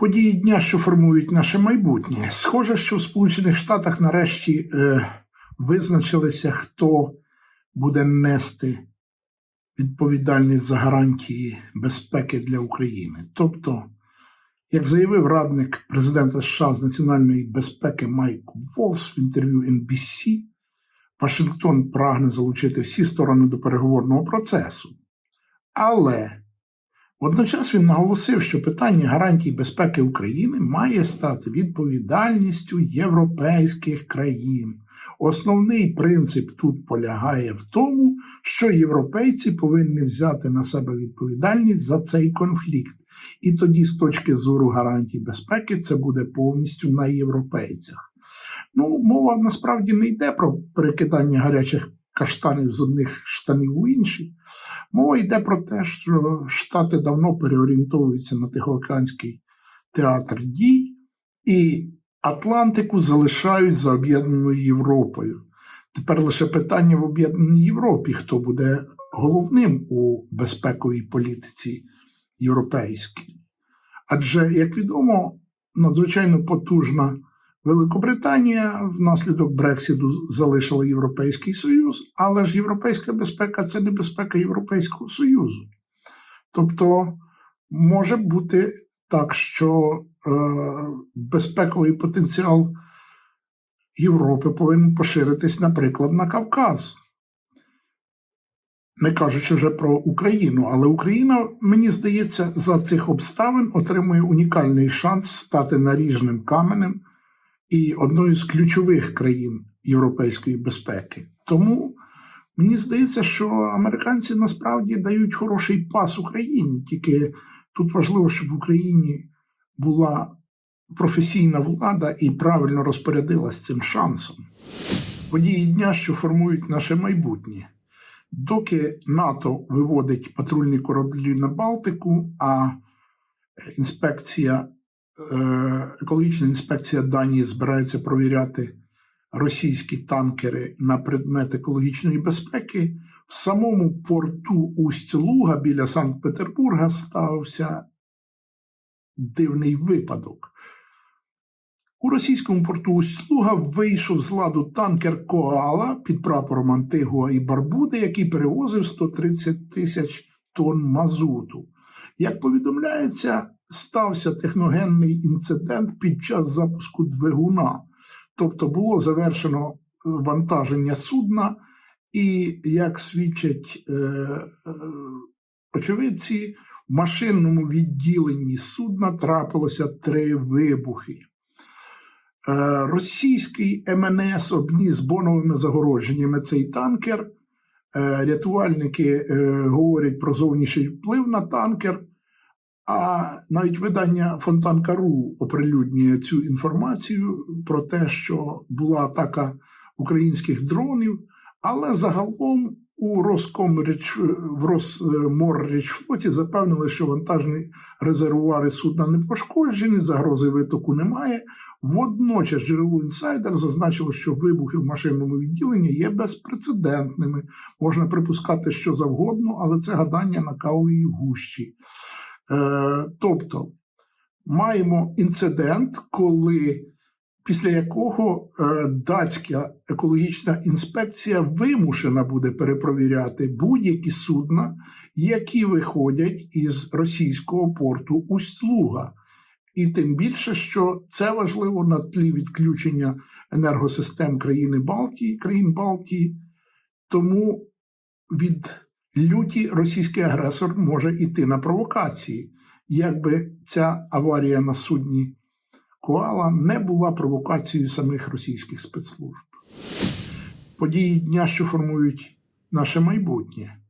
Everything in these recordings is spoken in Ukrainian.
Події дня, що формують наше майбутнє. Схоже, що в Сполучених Штатах нарешті е, визначилися, хто буде нести відповідальність за гарантії безпеки для України. Тобто, як заявив радник президента США з національної безпеки Майк Волс в інтерв'ю NBC, Вашингтон прагне залучити всі сторони до переговорного процесу. Але Водночас він наголосив, що питання гарантій безпеки України має стати відповідальністю європейських країн. Основний принцип тут полягає в тому, що європейці повинні взяти на себе відповідальність за цей конфлікт. І тоді, з точки зору гарантій безпеки, це буде повністю на європейцях. Ну, мова насправді не йде про перекидання гарячих каштанів з одних штанів у інші. Мова йде про те, що Штати давно переорієнтовуються на Тихоокеанський театр дій і Атлантику залишають за об'єднаною Європою. Тепер лише питання в об'єднаній Європі, хто буде головним у безпековій політиці європейській. Адже, як відомо, надзвичайно потужна Великобританія внаслідок Брексіду залишила Європейський Союз, але ж європейська безпека це не безпека Європейського Союзу. Тобто може бути так, що е, безпековий потенціал Європи повинен поширитись, наприклад, на Кавказ. Не кажучи вже про Україну, але Україна, мені здається, за цих обставин отримує унікальний шанс стати наріжним каменем і одною з ключових країн європейської безпеки. Тому мені здається, що американці насправді дають хороший пас Україні, тільки тут важливо, щоб в Україні була професійна влада і правильно розпорядилась цим шансом. Події дня, що формують наше майбутнє. Доки НАТО виводить патрульні кораблі на Балтику, а інспекція екологічна інспекція Данії збирається провіряти російські танкери на предмет екологічної безпеки. В самому порту Усть-Луга біля Санкт-Петербурга стався дивний випадок. У російському порту Усть-Луга вийшов з ладу танкер Коала під прапором Антигуа і Барбуди, який перевозив 130 тисяч тонн мазуту. Як повідомляється, стався техногенний інцидент під час запуску двигуна, тобто було завершено е, вантаження судна, і, як свідчать е, е, очевидці, в машинному відділенні судна трапилося три вибухи. Е, російський МНС обніс боновими загородженнями цей танкер. Е, рятувальники е, говорять про зовнішній вплив на танкер. А навіть видання Фонтанка.ру оприлюднює цю інформацію про те, що була атака українських дронів, але загалом у Роскомріч в Росморрічфлоті запевнили, що вантажні резервуари судна не пошкоджені, загрози витоку немає. Водночас джерело інсайдер зазначило, що вибухи в машинному відділенні є безпрецедентними. Можна припускати що завгодно, але це гадання на кавовій гущі. Е, тобто маємо інцидент, коли після якого е, датська екологічна інспекція вимушена буде перепровіряти будь-які судна, які виходять із російського порту Усть-Луга. І тим більше, що це важливо на тлі відключення енергосистем країни Балтії, країн Балтії, тому від люті російський агресор може йти на провокації, якби ця аварія на судні Коала не була провокацією самих російських спецслужб. Події дня, що формують наше майбутнє.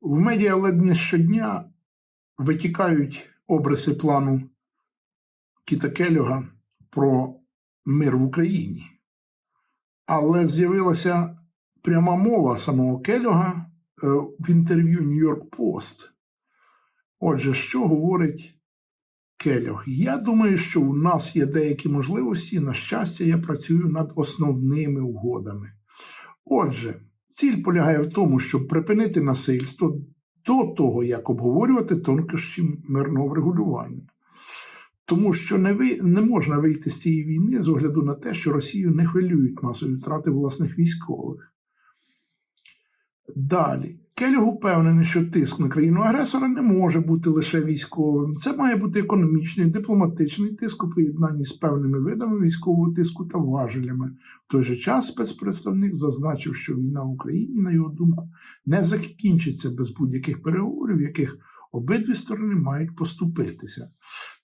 В медіа ледь не щодня витікають обриси плану Кіта Келюга про мир в Україні. Але з'явилася пряма мова самого Келюга в інтерв'ю Нью-Йорк Пост. Отже, що говорить Келлог. Я думаю, що у нас є деякі можливості. На щастя, я працюю над основними угодами. Отже, ціль полягає в тому, щоб припинити насильство до того, як обговорювати тонкощі мирного врегулювання. Тому що не, ви, не можна вийти з цієї війни з огляду на те, що Росію не хвилюють масові втрати власних військових. Далі. Келюг упевнений, що тиск на країну агресора не може бути лише військовим. Це має бути економічний, дипломатичний тиск у поєднанні з певними видами військового тиску та важелями. В той же час спецпредставник зазначив, що війна в Україні, на його думку, не закінчиться без будь-яких переговорів, яких обидві сторони мають поступитися.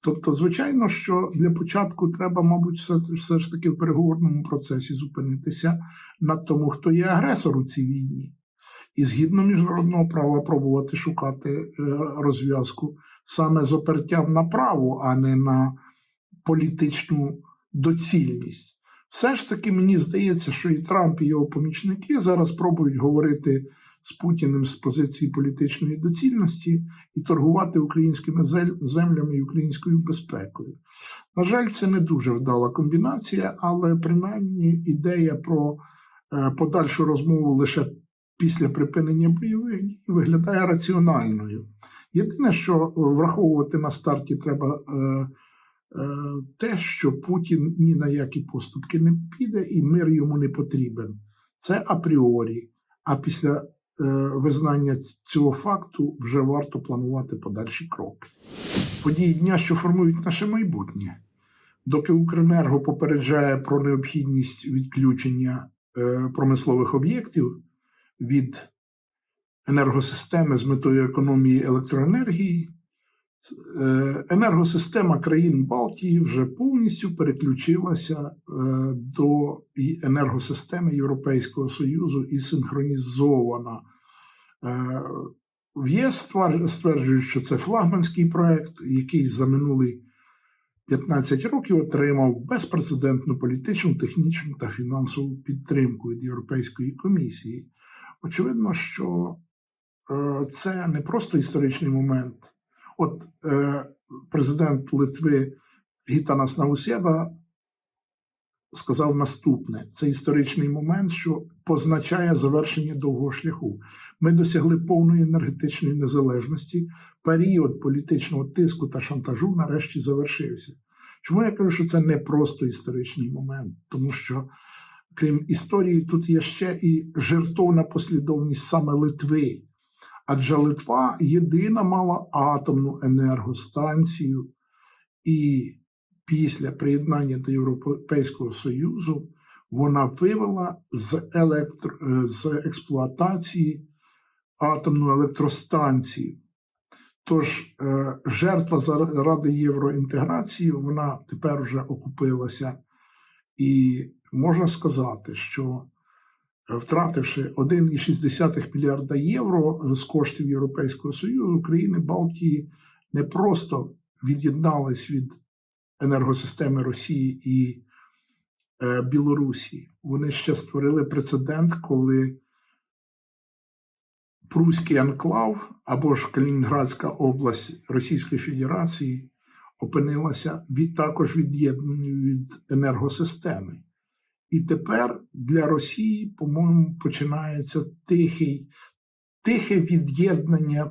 Тобто, звичайно, що для початку треба, мабуть, все, все ж таки в переговорному процесі зупинитися на тому, хто є агресор у цій війні і згідно міжнародного права пробувати шукати е, розв'язку саме з опертям на право, а не на політичну доцільність. Все ж таки мені здається, що і Трамп, і його помічники зараз пробують говорити з Путіним з позиції політичної доцільності і торгувати українськими землями і українською безпекою. На жаль, це не дуже вдала комбінація, але принаймні ідея про е, подальшу розмову лише після припинення бойових дій виглядає раціональною. Єдине, що враховувати на старті треба е, е, те, що Путін ні на які поступки не піде, і мир йому не потрібен. Це апріорі. А після е, визнання цього факту вже варто планувати подальші кроки. Події дня, що формують наше майбутнє. Доки Укренерго попереджає про необхідність відключення е, промислових об'єктів від енергосистеми з метою економії електроенергії. Е, енергосистема країн Балтії вже повністю переключилася е, до енергосистеми Європейського Союзу і синхронізована. Е, в ЄС стверджують, що це флагманський проект, який за минулі 15 років отримав безпрецедентну політичну, технічну та фінансову підтримку від Європейської комісії. Очевидно, що е, це не просто історичний момент. От е, президент Литви Гітанас Наусєда сказав наступне: це історичний момент, що позначає завершення довгого шляху. Ми досягли повної енергетичної незалежності. Період політичного тиску та шантажу нарешті завершився. Чому я кажу, що це не просто історичний момент, тому що крім історії, тут є ще і жертовна послідовність саме Литви. Адже Литва єдина мала атомну енергостанцію, і після приєднання до Європейського Союзу вона вивела з, електро... з експлуатації атомну електростанцію. Тож е, жертва заради євроінтеграції вона тепер вже окупилася і можна сказати, що е, втративши 1,6 мільярда євро з коштів Європейського Союзу, країни Балтії не просто від'єднались від енергосистеми Росії і е, Білорусі. Вони ще створили прецедент, коли Пруський анклав або ж Калінінградська область Російської Федерації опинилася від також від'єднані від енергосистеми. І тепер для Росії, по-моєму, починається тихий, тихе від'єднання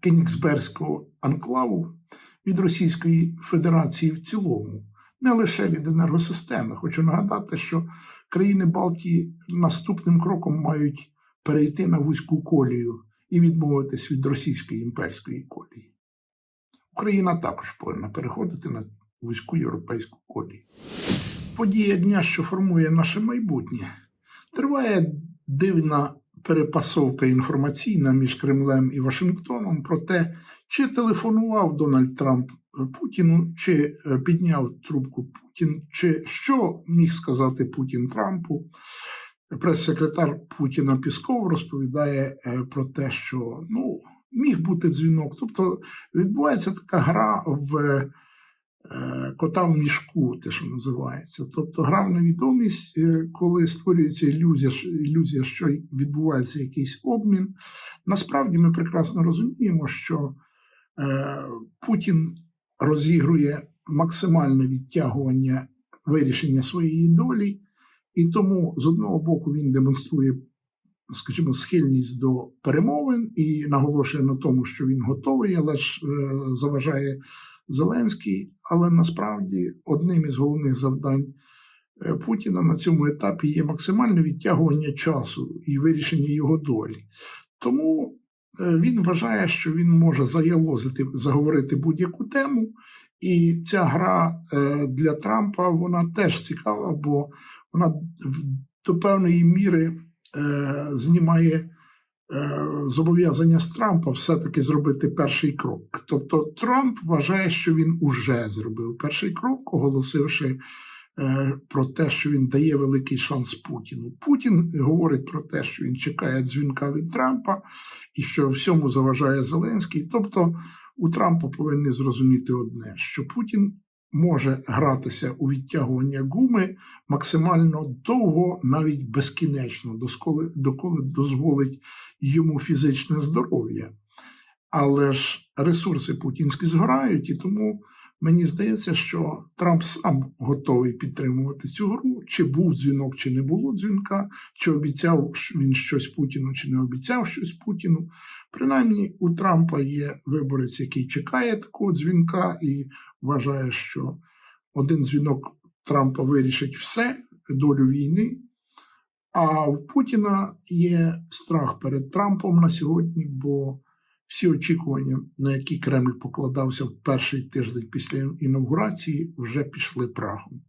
Кенігсберського анклаву від Російської Федерації в цілому, не лише від енергосистеми. Хочу нагадати, що країни Балтії наступним кроком мають перейти на вузьку колію і відмовитись від російської імперської колії. Україна також повинна переходити на вузьку європейську колію. Подія дня, що формує наше майбутнє, триває дивна перепасовка інформаційна між Кремлем і Вашингтоном про те, чи телефонував Дональд Трамп Путіну, чи е, підняв трубку Путін, чи що міг сказати Путін Трампу. Прес-секретар Путіна Пісков розповідає е, про те, що ну міг бути дзвінок. Тобто відбувається така гра в е, кота в мішку, те, що називається. Тобто гра в невідомість, е, коли створюється ілюзія, ілюзія, що відбувається якийсь обмін. Насправді ми прекрасно розуміємо, що Е, Путін розігрує максимальне відтягування вирішення своєї долі, і тому з одного боку він демонструє, скажімо, схильність до перемовин і наголошує на тому, що він готовий, але ж е, заважає Зеленський. Але насправді одним із головних завдань е, Путіна на цьому етапі є максимальне відтягування часу і вирішення його долі. Тому е, він вважає, що він може заялозити, заговорити будь-яку тему. І ця гра для Трампа вона теж цікава, бо вона до певної міри знімає е, зобов'язання з Трампа все-таки зробити перший крок. Тобто Трамп вважає, що він уже зробив перший крок, оголосивши е, про те, що він дає великий шанс Путіну. Путін говорить про те, що він чекає дзвінка від Трампа і що всьому заважає Зеленський. Тобто у Трампа повинні зрозуміти одне, що Путін може гратися у відтягування гуми максимально довго, навіть безкінечно, досколи, доколи дозволить йому фізичне здоров'я. Але ж ресурси путінські згорають, і тому мені здається, що Трамп сам готовий підтримувати цю гру. Чи був дзвінок, чи не було дзвінка, чи обіцяв він щось Путіну, чи не обіцяв щось Путіну. Принаймні, у Трампа є виборець, який чекає такого дзвінка і вважає, що один дзвінок Трампа вирішить все, долю війни. А у Путіна є страх перед Трампом на сьогодні, бо всі очікування, на які Кремль покладався в перший тиждень після інаугурації, вже пішли прахом.